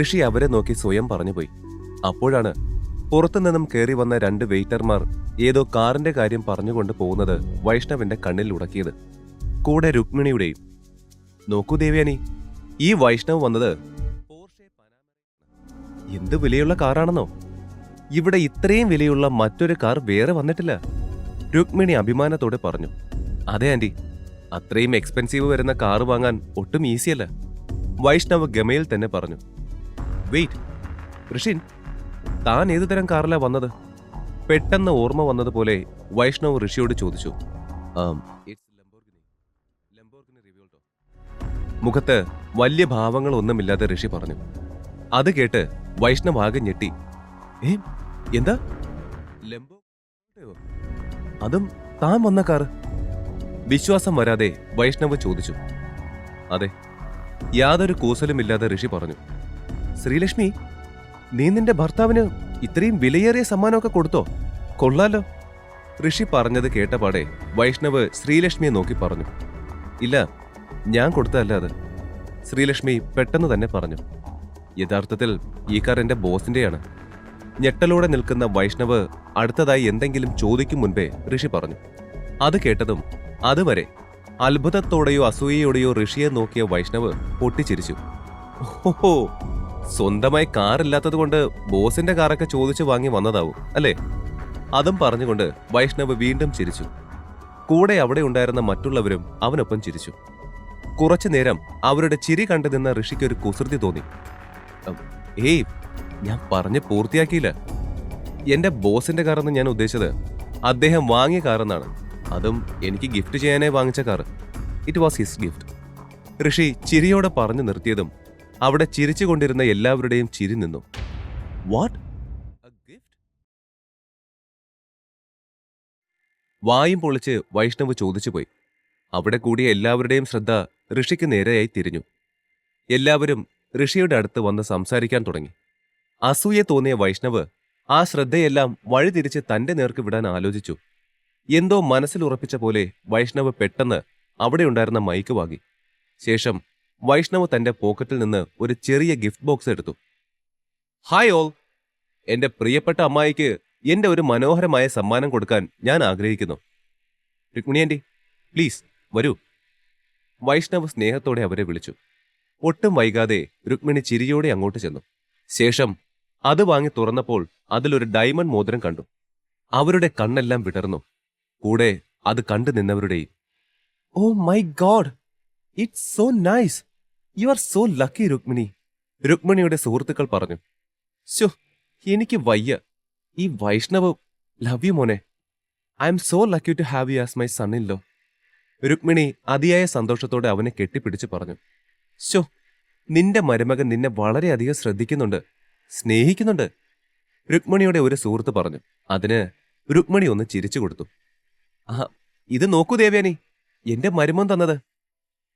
ഋഷി അവരെ നോക്കി സ്വയം പറഞ്ഞുപോയി. അപ്പോഴാണ് പുറത്തുനിന്നും കയറി വന്ന രണ്ട് വെയിറ്റർമാർ ഏതോ കാറിന്റെ കാര്യം പറഞ്ഞുകൊണ്ട് പോകുന്നത് വൈഷ്ണവിന്റെ കണ്ണിൽ ഉടക്കിയത്. കൂടെ രുക്മിണിയുടെയും നോക്കൂ ദേവ്യാനി ഈ വൈഷ്ണവ് വന്നത് എന്ത് വിലയുള്ള കാറാണെന്നോ? ഇവിടെ ഇത്രയും വിലയുള്ള മറ്റൊരു കാർ വേറെ വന്നിട്ടില്ല. രുക്മിണി അഭിമാനത്തോടെ പറഞ്ഞു അതെ ആന്റി അത്രയും എക്സ്പെൻസീവ് വരുന്ന കാറ് വാങ്ങാൻ ഒട്ടും ഈസിയല്ല. വൈഷ്ണവ് ഗമയിൽ തന്നെ പറഞ്ഞു വെയിറ്റ് ഋഷിൻ താൻ ഏതു തരം കാറിലാ വന്നത്? പെട്ടെന്ന് ഓർമ്മ വന്നതുപോലെ വൈഷ്ണവ് ഋഷിയോട് ചോദിച്ചു. മുഖത്ത് വലിയ ഭാവങ്ങളൊന്നുമില്ലാതെ ഋഷി പറഞ്ഞു. അത് കേട്ട് വൈഷ്ണവ് ആകെ ഞെട്ടി. ഏ എന്താ? ലംബോ അതും താൻ വന്ന കാറ് വിശ്വാസം വരാതെ വൈഷ്ണവ് ചോദിച്ചു. അതെ യാതൊരു കൂസലുമില്ലാതെ ഋഷി പറഞ്ഞു. ശ്രീലക്ഷ്മി നീ നിന്റെ ഭർത്താവിന് ഇത്രയും വിലയേറിയ സമ്മാനമൊക്കെ കൊടുത്തോ? കൊള്ളാലോ. ഋഷി പറഞ്ഞത് കേട്ടപാടെ വൈഷ്ണവ് ശ്രീലക്ഷ്മിയെ നോക്കി പറഞ്ഞു. ഇല്ല ഞാൻ കൊടുത്തതല്ല അത് ശ്രീലക്ഷ്മി പെട്ടെന്ന് തന്നെ പറഞ്ഞു. യഥാർത്ഥത്തിൽ ഈ കാർ എന്റെ ബോസിന്റെയാണ്. ഞെട്ടലോടെ നിൽക്കുന്ന വൈഷ്ണവ് അടുത്തതായി എന്തെങ്കിലും ചോദിക്കും മുൻപേ ഋഷി പറഞ്ഞു. അത് കേട്ടതും അതുവരെ അത്ഭുതത്തോടെയോ അസൂയയോടെയോ ഋഷിയെ നോക്കിയ വൈഷ്ണവ് പൊട്ടിച്ചിരിച്ചു. ഓഹോ സ്വന്തമായി കാറില്ലാത്തത് കൊണ്ട് ബോസിന്റെ കാറൊക്കെ ചോദിച്ചു വാങ്ങി വന്നതാവും അല്ലേ? അതും പറഞ്ഞുകൊണ്ട് വൈഷ്ണവ് വീണ്ടും ചിരിച്ചു. കൂടെ അവിടെ ഉണ്ടായിരുന്ന മറ്റുള്ളവരും അവനൊപ്പം ചിരിച്ചു. കുറച്ചു നേരം അവരുടെ ചിരി കണ്ടു നിന്ന ഋഷിക്ക് ഒരു കുസൃതി തോന്നി. ഏയ് ഞാൻ പറഞ്ഞ് പൂർത്തിയാക്കിയില്ല. എന്റെ ബോസിന്റെ കാറെന്ന് ഞാൻ ഉദ്ദേശിച്ചത് അദ്ദേഹം വാങ്ങിയ കാറെന്നാണ് അതും എനിക്ക് ഗിഫ്റ്റ് ചെയ്യാനായി വാങ്ങിച്ച car it was his gift Rishi ചിരിയോടെ പറഞ്ഞു നിർത്തിയതും അവിടെ ചിരിച്ചുകൊണ്ടിരുന്ന എല്ലാവരുടെയും ചിരി നിന്നു. വാട്ട് വായും പൊളിച്ച് വൈഷ്ണവ് ചോദിച്ചു പോയി അവിടെ കൂടിയ എല്ലാവരുടെയും ശ്രദ്ധ ഋഷിക്ക് നേരെയായി തിരിഞ്ഞു. എല്ലാവരും ഋഷിയുടെ അടുത്ത് വന്ന് സംസാരിക്കാൻ തുടങ്ങി. അസൂയ തോന്നിയ വൈഷ്ണവ് ആ ശ്രദ്ധയെല്ലാം വഴിതിരിച്ച് തന്റെ നേർക്ക് വിടാൻ ആലോചിച്ചു. എന്തോ മനസ്സിൽ ഉറപ്പിച്ച പോലെ വൈഷ്ണവ് പെട്ടെന്ന് അവിടെ ഉണ്ടായിരുന്ന മൈക്ക് വാങ്ങി. ശേഷം വൈഷ്ണവ് തന്റെ പോക്കറ്റിൽ നിന്ന് ഒരു ചെറിയ ഗിഫ്റ്റ് ബോക്സ് എടുത്തു. Hi all. എന്റെ പ്രിയപ്പെട്ട അമ്മായിക്ക് എന്റെ ഒരു മനോഹരമായ സമ്മാനം കൊടുക്കാൻ ഞാൻ ആഗ്രഹിക്കുന്നു. രുക്മിണി ആന്റി പ്ലീസ് വരൂ. വൈഷ്ണവ് സ്നേഹത്തോടെ അവരെ വിളിച്ചു. ഒട്ടും വൈകാതെ രുക്മിണി ചിരിയോടെ അങ്ങോട്ട് ചെന്നു. ശേഷം അത് വാങ്ങി തുറന്നപ്പോൾ അതിലൊരു ഡയമണ്ട് മോതിരം കണ്ടു. അവരുടെ കണ്ണെല്ലാം വിടർന്നു. കൂടെ അത് കണ്ടു നിന്നവരുടെയും ഓ my God it's so nice. You are so lucky Rukmini രുക്മിണിയുടെ സുഹൃത്തുക്കൾ പറഞ്ഞു ശോ എനിക്ക് വയ്യ. ഈ വൈഷ്ണവ് ലവ് യു മോനെ. I'm so lucky to have you as my son in law Rukmini അതിയായ സന്തോഷത്തോടെ അവനെ കെട്ടിപ്പിടിച്ച് പറഞ്ഞു ശോ നിന്റെ മരുമകൻ നിന്നെ വളരെയധികം ശ്രദ്ധിക്കുന്നുണ്ട് സ്നേഹിക്കുന്നുണ്ട്. രുക്മിണിയുടെ ഒരു സുഹൃത്ത് പറഞ്ഞു അതിന് രുക്മിണി ഒന്ന് ചിരിച്ചു കൊടുത്തു ആ ഇത് നോക്കൂ ദേവ്യാനി എന്റെ മരുമം തന്നത്.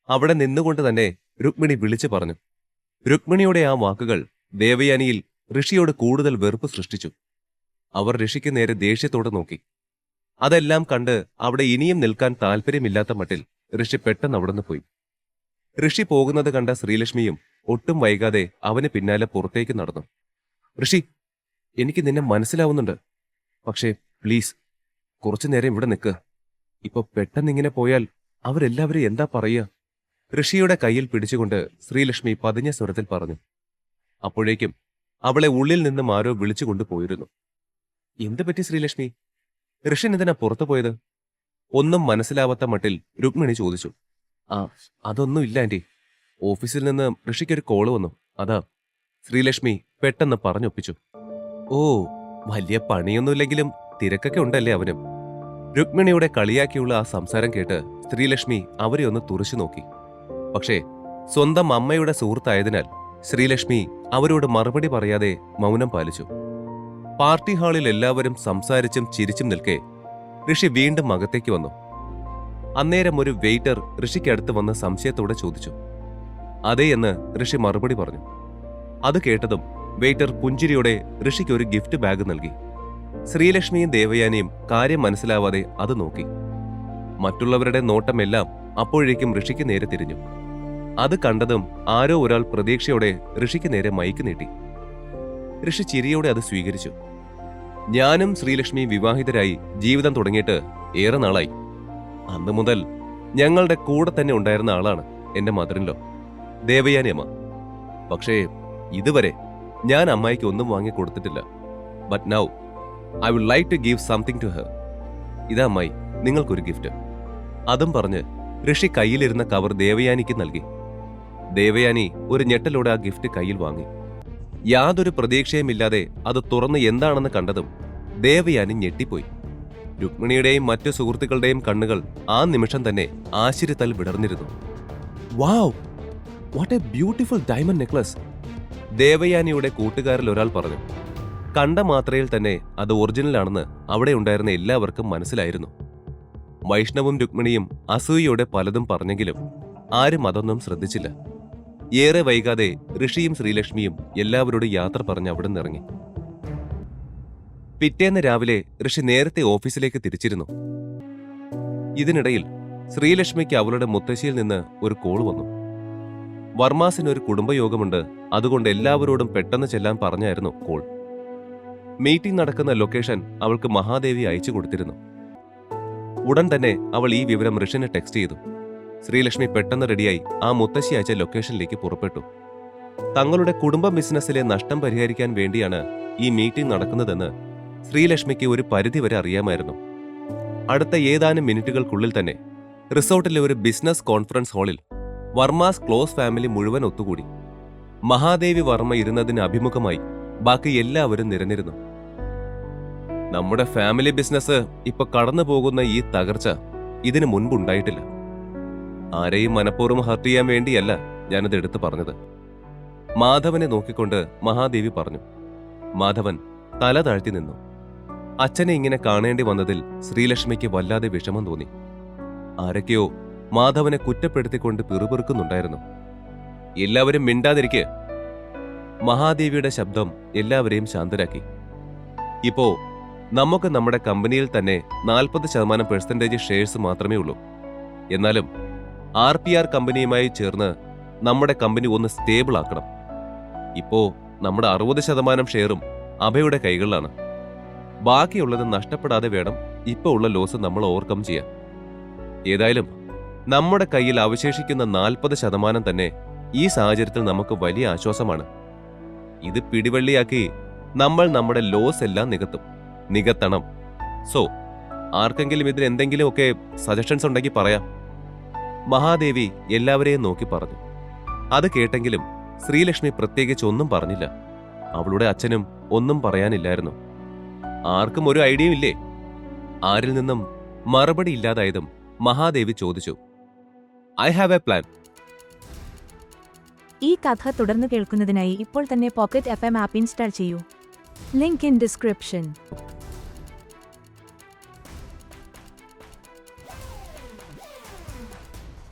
അവിടെ നിന്നുകൊണ്ട് തന്നെ രുക്മിണി വിളിച്ചു പറഞ്ഞു. രുക്മിണിയുടെ ആ വാക്കുകൾ ദേവയാനിയിൽ ഋഷിയോട് കൂടുതൽ വെറുപ്പ് സൃഷ്ടിച്ചു. അവർ ഋഷിക്ക് നേരെ ദേഷ്യത്തോടെ നോക്കി. അതെല്ലാം കണ്ട് അവിടെ ഇനിയും നിൽക്കാൻ താല്പര്യമില്ലാത്ത മട്ടിൽ ഋഷി പെട്ടെന്ന് അവിടുന്ന് പോയി. ഋഷി പോകുന്നത് കണ്ട ശ്രീലക്ഷ്മിയും ഒട്ടും വൈകാതെ അവന് പിന്നാലെ പുറത്തേക്ക് നടന്നു. ഋഷി എനിക്ക് നിന്നെ മനസ്സിലാവുന്നുണ്ട്. പക്ഷേ പ്ലീസ് കുറച്ചു നേരം ഇവിടെ നിൽക്ക്. ഇപ്പൊ പെട്ടെന്നിങ്ങനെ പോയാൽ അവരെല്ലാവരും എന്താ പറയുക? ഋഷിയുടെ കയ്യിൽ പിടിച്ചുകൊണ്ട് ശ്രീലക്ഷ്മി പതിഞ്ഞ സ്വരത്തിൽ പറഞ്ഞു. അപ്പോഴേക്കും അവളെ ഉള്ളിൽ നിന്നും ആരോ വിളിച്ചുകൊണ്ട് പോയിരുന്നു എന്ത് പറ്റി ശ്രീലക്ഷ്മി? ഋഷി എന്തിനാ പുറത്തു പോയത്? ഒന്നും മനസ്സിലാവാത്ത മട്ടിൽ രുക്മിണി ചോദിച്ചു. ആ അതൊന്നും ഇല്ല ആന്റി. ഓഫീസിൽ നിന്ന് ഋഷിക്കൊരു കോൾ വന്നു. അതാ ശ്രീലക്ഷ്മി പെട്ടെന്ന് പറഞ്ഞൊപ്പിച്ചു. ഓ വലിയ പണിയൊന്നുമില്ലെങ്കിലും തിരക്കൊക്കെ ഉണ്ടല്ലേ അവനും. രുക്മിണിയുടെ കളിയാക്കിയുള്ള ആ സംസാരം കേട്ട് ശ്രീലക്ഷ്മി അവരെ ഒന്ന് തുറച്ചു നോക്കി. പക്ഷേ സ്വന്തം അമ്മയുടെ സുഹൃത്തായതിനാൽ ശ്രീലക്ഷ്മി അവരോട് മറുപടി പറയാതെ മൗനം പാലിച്ചു. പാർട്ടി ഹാളിൽ എല്ലാവരും സംസാരിച്ചും ചിരിച്ചും നിൽക്കെ ഋഷി വീണ്ടും അകത്തേക്ക് വന്നു. അന്നേരം ഒരു വെയിറ്റർ ഋഷിക്കടുത്ത് വന്ന് സംശയത്തോടെ ചോദിച്ചു. അതേ എന്ന് ഋഷി മറുപടി പറഞ്ഞു. അത് കേട്ടതും വെയിറ്റർ പുഞ്ചിരിയോടെ ഋഷിക്ക് ഒരു ഗിഫ്റ്റ് ബാഗ് നൽകി. ശ്രീലക്ഷ്മിയും ദേവയാനിയും കാര്യം മനസ്സിലാവാതെ അത് നോക്കി. മറ്റുള്ളവരുടെ നോട്ടമെല്ലാം അപ്പോഴേക്കും ഋഷിക്ക് നേരെ തിരിഞ്ഞു. അത് കണ്ടതും ആരോ ഒരാൾ പ്രതീക്ഷയോടെ ഋഷിക്ക് നേരെ മൈക്ക് നീട്ടി. ഋഷി ചിരിയോടെ അത് സ്വീകരിച്ചു. ഞാനും ശ്രീലക്ഷ്മിയും വിവാഹിതരായി ജീവിതം തുടങ്ങിയിട്ട് ഏറെ നാളായി. അന്ന് മുതൽ ഞങ്ങളുടെ കൂടെ തന്നെ ഉണ്ടായിരുന്ന ആളാണ് എന്റെ മദറിൻലോ ദേവയാനി അമ്മ. പക്ഷേ ഇതുവരെ ഞാൻ അമ്മായിക്ക് ഒന്നും വാങ്ങി കൊടുത്തിട്ടില്ല. But now I would like to give something to her ഇതാ അമ്മായി നിങ്ങൾക്കൊരു ഗിഫ്റ്റ് അതും പറഞ്ഞ് ഋഷി കയ്യിലിരുന്ന കവർ ദേവയാനിക്ക് നൽകി. ദേവയാനി ഒരു ഞെട്ടലോടെ ആ ഗിഫ്റ്റ് കയ്യിൽ വാങ്ങി. യാതൊരു പ്രതീക്ഷയുമില്ലാതെ അത് തുറന്ന് എന്താണെന്ന് കണ്ടതും ദേവയാനി ഞെട്ടിപ്പോയി. രുക്മിണിയുടെയും മറ്റു സുഹൃത്തുക്കളുടെയും കണ്ണുകൾ ആ നിമിഷം തന്നെ ആശ്ചര്യത്താൽ വിടർന്നിരുന്നു. Wow! What a beautiful diamond necklace! ദേവയാനിയുടെ കൂട്ടുകാരിൽ ഒരാൾ പറഞ്ഞു. കണ്ട മാത്രയിൽ തന്നെ അത് ഒറിജിനൽ ആണെന്ന് അവിടെ ഉണ്ടായിരുന്ന എല്ലാവർക്കും മനസ്സിലായിരുന്നു. വൈഷ്ണവും രുക്മിണിയും അസൂയയോടെ പലതും പറഞ്ഞെങ്കിലും ആരും അതൊന്നും ശ്രദ്ധിച്ചില്ല. ഏറെ വൈകാതെ ഋഷിയും ശ്രീലക്ഷ്മിയും എല്ലാവരോടും യാത്ര പറഞ്ഞ് അവിടെ നിന്നിറങ്ങി പിറ്റേന്ന് രാവിലെ ഋഷി നേരത്തെ ഓഫീസിലേക്ക് തിരിച്ചിരുന്നു. ഇതിനിടയിൽ ശ്രീലക്ഷ്മിക്ക് അവളുടെ മുത്തശ്ശിയിൽ നിന്ന് ഒരു കോൾ വന്നു. വർമാസിന് ഒരു കുടുംബയോഗമുണ്ട് അതുകൊണ്ട് എല്ലാവരോടും പെട്ടെന്ന് ചെല്ലാൻ പറഞ്ഞായിരുന്നു കോൾ. മീറ്റിംഗ് നടക്കുന്ന ലൊക്കേഷൻ അവൾക്ക് മഹാദേവി അയച്ചു കൊടുത്തിരുന്നു. ഉടൻ തന്നെ അവൾ ഈ വിവരം ഋഷിന് ടെക്സ്റ്റ് ചെയ്തു. ശ്രീലക്ഷ്മി പെട്ടെന്ന് റെഡിയായി ആ മുത്തശ്ശി അയച്ച ലൊക്കേഷനിലേക്ക് പുറപ്പെട്ടു. തങ്ങളുടെ കുടുംബ ബിസിനസ്സിലെ നഷ്ടം പരിഹരിക്കാൻ വേണ്ടിയാണ് ഈ മീറ്റിംഗ് നടക്കുന്നതെന്ന് ശ്രീലക്ഷ്മിക്ക് ഒരു പരിധിവരെ അറിയാമായിരുന്നു. അടുത്ത ഏതാനും മിനിറ്റുകൾക്കുള്ളിൽ തന്നെ റിസോർട്ടിലെ ഒരു ബിസിനസ് കോൺഫറൻസ് ഹാളിൽ വർമാസ് ക്ലോസ് ഫാമിലി മുഴുവൻ ഒത്തുകൂടി. മഹാദേവി വർമ്മ ഇരുന്നതിന് അഭിമുഖമായി ബാക്കി എല്ലാവരും നിരന്നിരുന്നു. നമ്മുടെ ഫാമിലി ബിസിനസ് ഇപ്പൊ കടന്നു പോകുന്ന ഈ തകർച്ച ഇതിനു മുൻപുണ്ടായിട്ടില്ല. ആരെയും മനഃപൂർവം ഹർട്ട് ചെയ്യാൻ വേണ്ടിയല്ല ഞാനത് എടുത്തു പറഞ്ഞത്. മാധവനെ നോക്കിക്കൊണ്ട് മഹാദേവി പറഞ്ഞു. മാധവൻ തല താഴ്ത്തി നിന്നു. അച്ഛനെ ഇങ്ങനെ കാണേണ്ടി വന്നതിൽ ശ്രീലക്ഷ്മിക്ക് വല്ലാതെ വിഷമം തോന്നി. ആരൊക്കെയോ മാധവനെ കുറ്റപ്പെടുത്തിക്കൊണ്ട് പിറുപിറുക്കുന്നുണ്ടായിരുന്നു. എല്ലാവരും മിണ്ടാതിരിക്കെ. മഹാദേവിയുടെ ശബ്ദം എല്ലാവരെയും ശാന്തരാക്കി. ഇപ്പോ നമുക്ക് നമ്മുടെ കമ്പനിയിൽ തന്നെ നാൽപ്പത് ശതമാനം പെർസെന്റേജ് ഷെയർസ് മാത്രമേ ഉള്ളൂ. എന്നാലും ആർ പി ആർ കമ്പനിയുമായി ചേർന്ന് നമ്മുടെ കമ്പനി ഒന്ന് സ്റ്റേബിൾ ആക്കണം. ഇപ്പോ നമ്മുടെ അറുപത് ശതമാനം ഷെയറും അഭയുടെ കൈകളിലാണ്. ബാക്കിയുള്ളത് നഷ്ടപ്പെടാതെ വേണം ഇപ്പോ ഉള്ള ലോസ് നമ്മൾ ഓവർകം ചെയ്യാൻ. ഏതായാലും നമ്മുടെ കയ്യിൽ അവശേഷിക്കുന്ന നാൽപ്പത് ശതമാനം തന്നെ ഈ സാഹചര്യത്തിൽ നമുക്ക് വലിയ ആശ്വാസമാണ്. ഇത് പിടിവള്ളിയാക്കി നമ്മൾ നമ്മുടെ ലോസ് എല്ലാം നികത്തും. നികത്തണം. സോ ആർക്കെങ്കിലും ഇതിന് എന്തെങ്കിലുമൊക്കെ സജഷൻസ് ഉണ്ടെങ്കിൽ പറയാം. മഹാദേവി എല്ലാവരെയും നോക്കി പറഞ്ഞു. അത് കേട്ടെങ്കിലും ശ്രീലക്ഷ്മി പ്രത്യേകിച്ച് ഒന്നും പറഞ്ഞില്ല. അവളുടെ അച്ഛനും ഒന്നും പറയാനില്ലായിരുന്നു. ആർക്കും ഒരു ഐഡിയയും ഇല്ലേ? ആരിൽ നിന്നും മറുപടി ഇല്ലാതായതും മഹാദേവി ചോദിച്ചു. I have a plan. ഈ കഥ തുടർന്ന് കേൾക്കുന്നതിനായി ഇപ്പോൾ തന്നെ pocket F M app install ചെയ്യൂ. Link in description.